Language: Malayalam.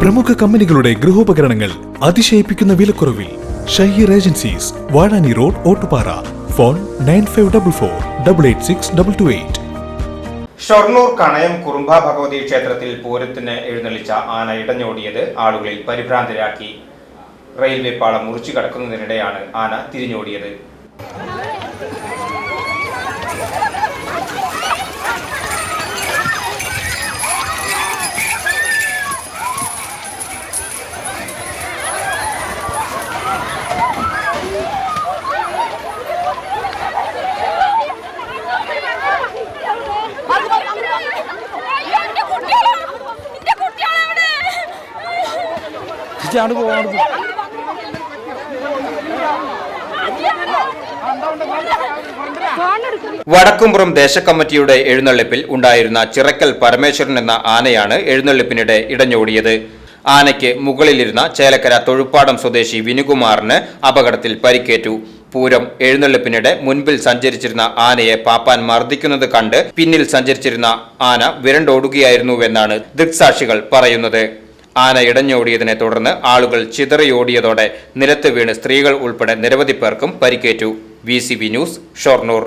പ്രമുഖ കമ്പനികളുടെ ഗൃഹോപകരണങ്ങൾ അതിശയിപ്പിക്കുന്ന വിലക്കുറവിൽ Shaheer agencies Vazhani road Ottupara. Phone nine five double four double eight six double two eight. Shoranur Kanayam Kurumba Bhagavathi ക്ഷേത്രത്തിൽ പൂരത്തിന് എഴുന്നള്ളിച്ച ആന ഇടഞ്ഞോടിയത് ആളുകളിൽ പരിഭ്രാന്തരാക്കി. റെയിൽവേ പാളം മുറിച്ചു കടക്കുന്നതിനിടെയാണ് ആന തിരിഞ്ഞോടിയത്. വടക്കുംപുറം ദേശക്കമ്മിറ്റിയുടെ എഴുന്നള്ളിപ്പിൽ ഉണ്ടായിരുന്ന ചിറക്കൽ പരമേശ്വരൻ എന്ന ആനയാണ് എഴുന്നള്ളിപ്പിനിടെ ഇടഞ്ഞോടിയത്. ആനയ്ക്ക് മുകളിലിരുന്ന ചേലക്കര തൊഴുപ്പാടം സ്വദേശി വിനുകുമാറിന് അപകടത്തിൽ പരിക്കേറ്റു. പൂരം എഴുന്നള്ളിപ്പിനിടെ മുൻപിൽ സഞ്ചരിച്ചിരുന്ന ആനയെ പാപ്പാൻ മർദ്ദിക്കുന്നത് കണ്ട് പിന്നിൽ സഞ്ചരിച്ചിരുന്ന ആന വിരണ്ടോടുകയായിരുന്നുവെന്നാണ് ദൃക്സാക്ഷികൾ പറയുന്നത്. ആന ഇടഞ്ഞോടിയതിനെ തുടർന്ന് ആളുകൾ ചിതറിയോടിയതോടെ നിലത്ത് വീണ് സ്ത്രീകൾ ഉൾപ്പെടെ നിരവധി പേർക്കും പരിക്കേറ്റു. V news Shoranur.